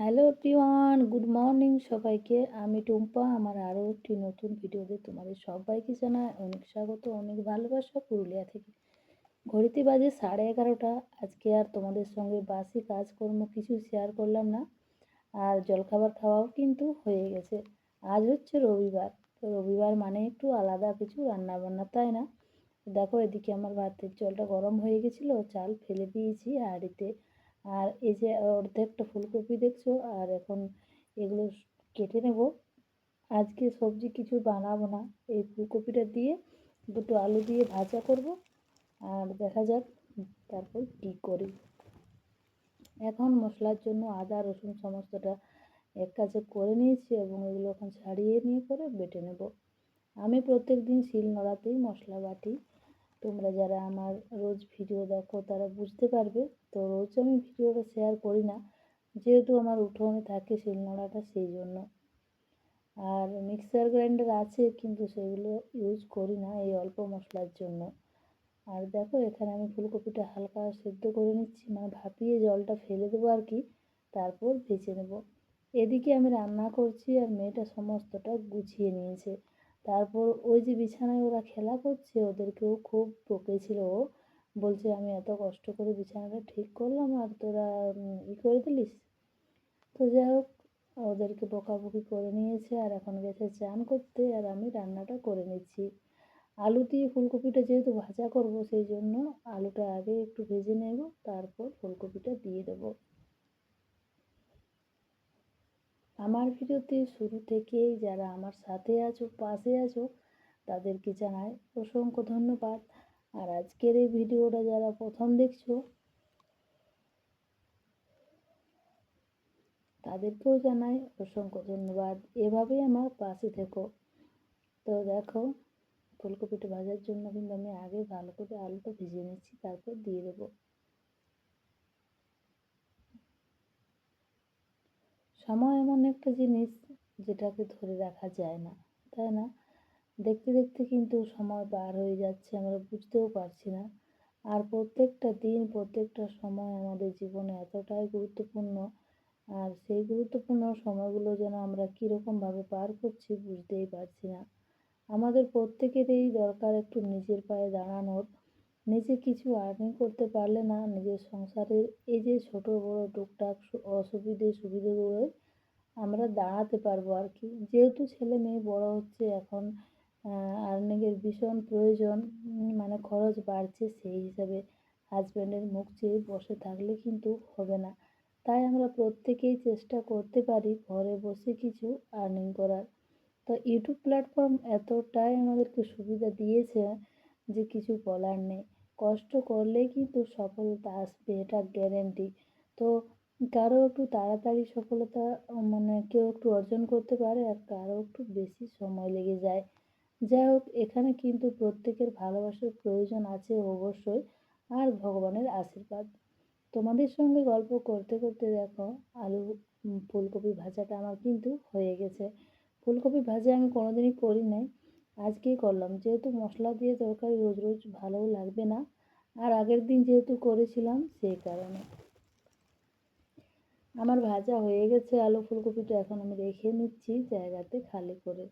Hello everyone good morning সবাইকে। আমি টুম্পা, আমার আরও একটি নতুন ভিডিওতে তোমাদের সবাইকে জানাই অনেক স্বাগত, অনেক ভালোবাসা পুরুলিয়া থেকে। ঘড়িতে বাজে সাড়ে এগারোটা, আজকে আর তোমাদের সঙ্গে বাসি কাজকর্ম কিছু শেয়ার করলাম না। আর জলখাবার খাওয়াও কিন্তু হয়ে গেছে। আজ হচ্ছে রবিবার, তো রবিবার মানে একটু আলাদা কিছু রান্না বান্না তাই না? দেখো এদিকে আমার ভাতের জলটা গরম হয়ে গেছিল, চাল ফেলে দিয়েছি হাঁড়িতে। আর এই যে অর্ধেকটা ফুলকপি দেখছ, আর এখন এগুলো কেটে নেব। আজকে সবজি কিছু বানাবো না, এই ফুলকপিটা দিয়ে দুটো আলু দিয়ে ভাজা করব, আর দেখা যাক তারপর কী করি। এখন মশলার জন্য আদা, রসুন সমস্তটা এক কাছে করে নিয়েছি এবং এগুলো এখন ছাড়িয়ে নিয়ে করে বেটে নেব। আমি প্রত্যেক দিন শিল নোড়াতেই মশলা বাটি, তোমরা যারা আমার রোজ ভিডিও দেখো তারা বুঝতে পারবে তো রোজ আমি ভিডিওটা শেয়ার করি না। যেহেতু আমার উঠোনে থাকে শিলনোড়াটা সেই জন্য। আর মিক্সার গ্রাইন্ডার আছে, কিন্তু সেগুলো ইউজ করি না এই অল্প মশলার জন্য। আর দেখো, এখানে আমি ফুলকপিটা হালকা সেদ্ধ করে নিচ্ছি। মানে ভাপিয়ে জলটা ফেলে দেবো আর কি, তারপর ভেজে নেব। এদিকে আমি রান্না করছি আর মেয়েটা সমস্তটা গুছিয়ে নিয়েছে। তারপর ওই যে বিছানায় ওরা খেলা করছে, ওদেরকেও খুব বকেছিল ও। বলছে, আমি এত কষ্ট করে বিছানাটা ঠিক করলাম আর তোরা ই করে দিলিস? তো যাই হোক, ওদেরকে বকাবকি করে নিয়েছে আর এখন গেছে চান করতে আর আমি রান্নাটা করে নিচ্ছি। আলু দিয়ে ফুলকপিটা যেহেতু ভাজা করব সেই জন্য আলুটা আগে একটু ভেজে নেব, তারপর ফুলকপিটা দিয়ে দেবো। আমার ভিডিওতে শুরু থেকেই যারা আমার সাথে আছো, পাশে আছো, তাদেরকে জানাই অসংখ্য ধন্যবাদ। আর আজকের এই ভিডিওটা যারা প্রথম দেখছ, তাদেরকেও জানাই অসংখ্য ধন্যবাদ। এভাবেই আমার পাশে থেকো। তো দেখো, ফুলকপিটা ভাজার জন্য কিন্তু আমি আগে ভালো করে আলুটা ভিজিয়ে নিচ্ছি, তারপর দিয়ে দেবো। সময় এমন একটা জিনিস যেটাকে ধরে রাখা যায় না, তাই না? দেখতে দেখতে কিন্তু সময় পার হয়ে যাচ্ছে, আমরা বুঝতেও পারছি না। আর প্রত্যেকটা দিন, প্রত্যেকটা সময় আমাদের জীবনে এতটাই গুরুত্বপূর্ণ। আর সেই গুরুত্বপূর্ণ সময়গুলো যেন আমরা কীরকমভাবে পার করছি বুঝতেই পারছি না। আমাদের প্রত্যেকেরই দরকার একটু নিজের পায়ে দাঁড়ানোর। নিজে কিছু আর্নিং করতে পারলে না নিজের সংসারের এই যে ছোট, বড় টুকটাক অসুবিধে, সুবিধেগুলোয় আমরা দাঁড়াতে পারব আর কি। যেহেতু ছেলে মেয়ে বড় হচ্ছে, এখন আর্নিংয়ের ভীষণ প্রয়োজন মানে খরচ বাড়ছে সেই হিসাবে হাজব্যান্ডের মুখ চেয়ে বসে থাকলে কিন্তু হবে না। তাই আমরা প্রত্যেকেই চেষ্টা করতে পারি ঘরে বসে কিছু আর্নিং করার। তো ইউটিউব প্ল্যাটফর্ম এতটাই আমাদেরকে সুবিধা দিয়েছে যে কিছু বলার নেই। কষ্ট করলেই কিন্তু সফলতা আসবে, এটা গ্যারেন্টি তো কারও একটু তাড়াতাড়ি সফলতা মানে কেউ একটু অর্জন করতে পারে আর কারও একটু বেশি সময় লেগে যায়। যাই হোক, এখানে কিন্তু প্রত্যেকের ভালোবাসার প্রয়োজন আছে অবশ্যই, আর ভগবানের আশীর্বাদ। তোমাদের সঙ্গে গল্প করতে করতে দেখো, আলু ফুলকপি ভাজাটা আমার কিন্তু হয়ে গেছে। ফুলকপি ভাজা আমি কোনোদিনই করি নাই, আজকেই করলাম। যেহেতু মশলা দিয়ে তরকারি রোজ রোজ ভালোও লাগবে না, আর আগের দিন যেহেতু করেছিলাম, সেই কারণে। আমার ভাজা হয়ে গেছে, আলু, ফুলকপিটা এখন আমি রেখে নিচ্ছি জায়গাতে খালি করে।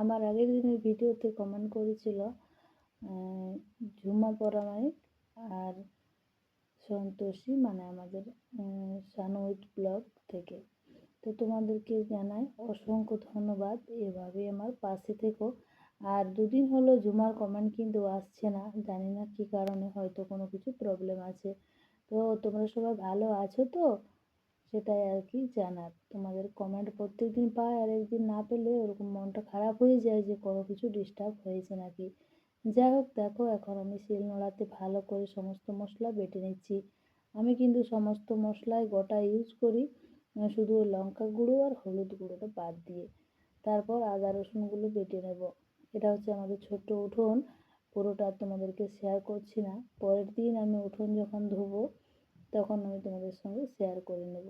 আমার আগের দিনের ভিডিওতে কমেন্ট করেছিল ঝুমা পরামানিক আর সন্তোষী মানে আমাদের সানুইট ব্লগ থেকে। তো তোমাদেরকে জানাই অসংখ্য ধন্যবাদ এভাবে আমার পাশে থেকো। আর দুদিন হলো ঝুমার কমেন্ট কিন্তু আসছে না, জানি না কী কারণে হয়তো কোনো কিছু প্রবলেম আছে। তো তোমরা সবাই ভালো আছো তো? সেটাই আর কি জানার। তোমাদের কমেন্ট প্রত্যেক দিন পাই আর একদিন না পেলে ওরকম মনটা খারাপ হয়ে যায় যে কোনো কিছু ডিস্টার্ব হয়েছে নাকি। যাই হোক, দেখো, এখন আমি শিল নোড়াতে ভালো করে সমস্ত মশলা বেটে নিচ্ছি। আমি কিন্তু সমস্ত মশলাই গোটা ইউজ করি শুধু লঙ্কা গুঁড়ো আর হলুদ গুঁড়োটা বাদ দিয়ে। তারপর আদা রসুনগুলো বেটে নেব। এটা হচ্ছে আমাদের ছোট্ট উঠোন, পুরোটা তোমাদেরকে শেয়ার করছি না। পরের দিন আমি উঠোন যখন ধোবো তখন আমি তোমাদের সঙ্গে শেয়ার করে নেব।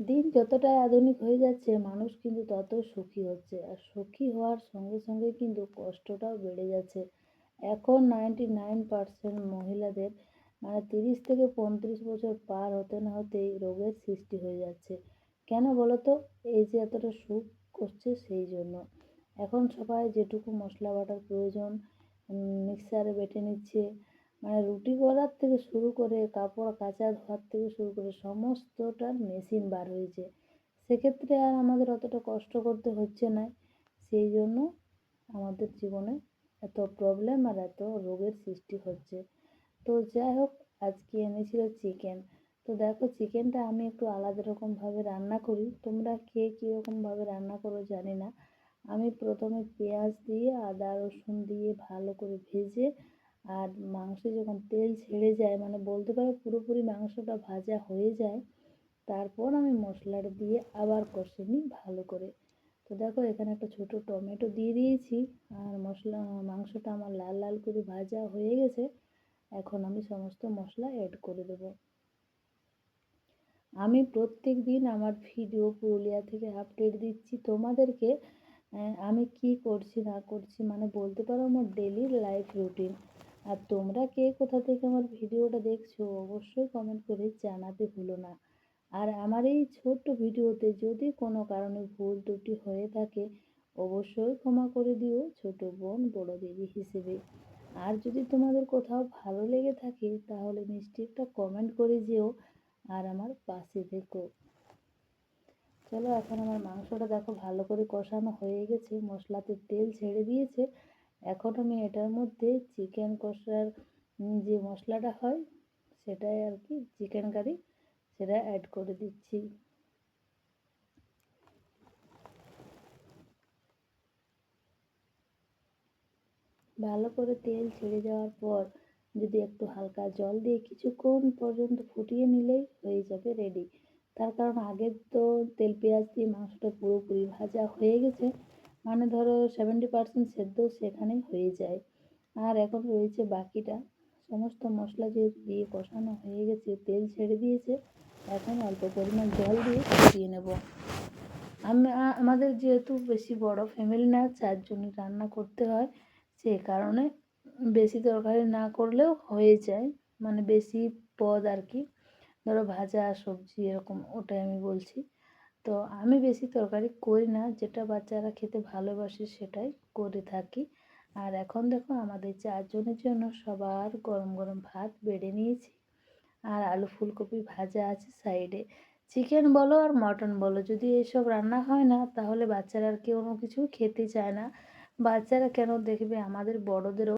দিন যতটাই আধুনিক হয়ে যাচ্ছে, মানুষ কিন্তু তত সুখী হচ্ছে। আর সুখী হওয়ার সঙ্গে সঙ্গে কিন্তু কষ্টটাও বেড়ে যাচ্ছে। এখন নাইনটি নাইন পারসেন্ট মহিলাদের মানে তিরিশ থেকে পঁয়ত্রিশ বছর পার হতে না হতেই রোগের সৃষ্টি হয়ে যাচ্ছে। কেন বলো তো এই যে এতটা সুখ করছে সেই জন্য। এখন সবাই যেটুকু মশলা বাটার প্রয়োজন মিক্সারে বেটে নিচ্ছে মানে রুটি করার থেকে শুরু করে কাপড় কাচা ধোয়ার থেকে শুরু করে সমস্তটার মেশিন বার হয়েছে। সেক্ষেত্রে আর আমাদের অতটা কষ্ট করতে হচ্ছে না। সেই জন্য আমাদের জীবনে এত প্রবলেম আর এত রোগের সৃষ্টি হচ্ছে। তো যাই হোক, আজকে এনেছিল চিকেন তো দেখো চিকেনটা আমি একটু আলাদা রকমভাবে রান্না করি। তোমরা কে কীরকমভাবে রান্না করো জানি না। আমি প্রথমে পেঁয়াজ দিয়ে আদা রসুন দিয়ে ভালো করে ভেজে আর মাংস যখন তেল ছেড়ে যায় মানে বলতে পারো পুরোপুরি মাংসটা ভাজা হয়ে যায়, তারপর আমি মশলাটা দিয়ে আবার কষে নিই ভালো করে। তো দেখো, এখানে একটা ছোট টমেটো দিয়ে দিয়েছি, আর মশলা, মাংসটা আমার লাল লাল করে ভাজা হয়ে গেছে, এখন আমি সমস্ত মশলা অ্যাড করে দেব। আমি প্রত্যেক দিন আমার ভিডিও পুরুলিয়া থেকে আপডেট দিচ্ছি তোমাদেরকে আমি কি করছি না করছি মানে বলতে পারো আমার ডেলি লাইফ রুটিন আর তোমরা কে কোথা থেকে আমার ভিডিওটা দেখছ, অবশ্যই কমেন্ট করে জানাতে ভুলো না। আর আমার এই ছোট্ট ভিডিওতে যদি কোনো কারণে ভুল ত্রুটি হয়ে থাকে, অবশ্যই ক্ষমা করে দিও ছোট বোন বড় দিদি হিসেবে। আর যদি তোমাদের কোথাও ভালো লেগে থাকে, তাহলে মিষ্টি একটা কমেন্ট করে যেও আর আমার পাশে থেকো। চলো এখন আমার মাংসটা দেখো ভালো করে কষানো হয়ে গেছে, মশলাতে তেল ছেড়ে দিয়েছে। এখন আমি এটার মধ্যে চিকেন কষার যে মশলাটা হয়, সেটাই আর কি চিকেন কারি সেটা অ্যাড করে দিচ্ছি। ভালো করে তেল ছেড়ে যাওয়ার পর, যদি একটু হালকা জল দিয়ে কিছুক্ষণ পর্যন্ত ফুটিয়ে নিলেই হয়ে যাবে রেডি তার কারণ আগে তো তেল পেঁয়াজ দিয়ে মাংসটা পুরোপুরি ভাজা হয়ে গেছে মানে ধরো সেভেন্টি পার্সেন্ট সেদ্ধ সেখানেই হয়ে যায়। আর এখন রয়েছে বাকিটা। সমস্ত মশলা যেহেতু দিয়ে কষানো হয়ে গেছে, তেল ছেড়ে দিয়েছে, এখন অল্প পরিমাণ জল দিয়ে ফুটিয়ে নেব। আমি আমাদের যেহেতু বেশি বড় ফ্যামিলি না, চারজনই রান্না করতে হয়, সে কারণে বেশি তরকারি না করলেও হয়ে যায়। মানে বেশি পদ আর কি। ধরো ভাজা, সবজি এরকম, ওটাই আমি বলছি। তো আমি বেশি তরকারি করি না। যেটা বাচ্চারা খেতে ভালোবাসে সেটাই করে থাকি। আর এখন দেখো আমাদের চারজনের জন্য সবার গরম গরম ভাত বেড়ে নিয়েছি। আর আলু ফুলকপি ভাজা আছে সাইডে। চিকেন বলো আর মটন বলো, যদি এসব রান্না হয় না, তাহলে বাচ্চারা আর কোনো কিছু খেতে চায় না। বাচ্চারা কেন দেখবে? আমাদের বড়দেরও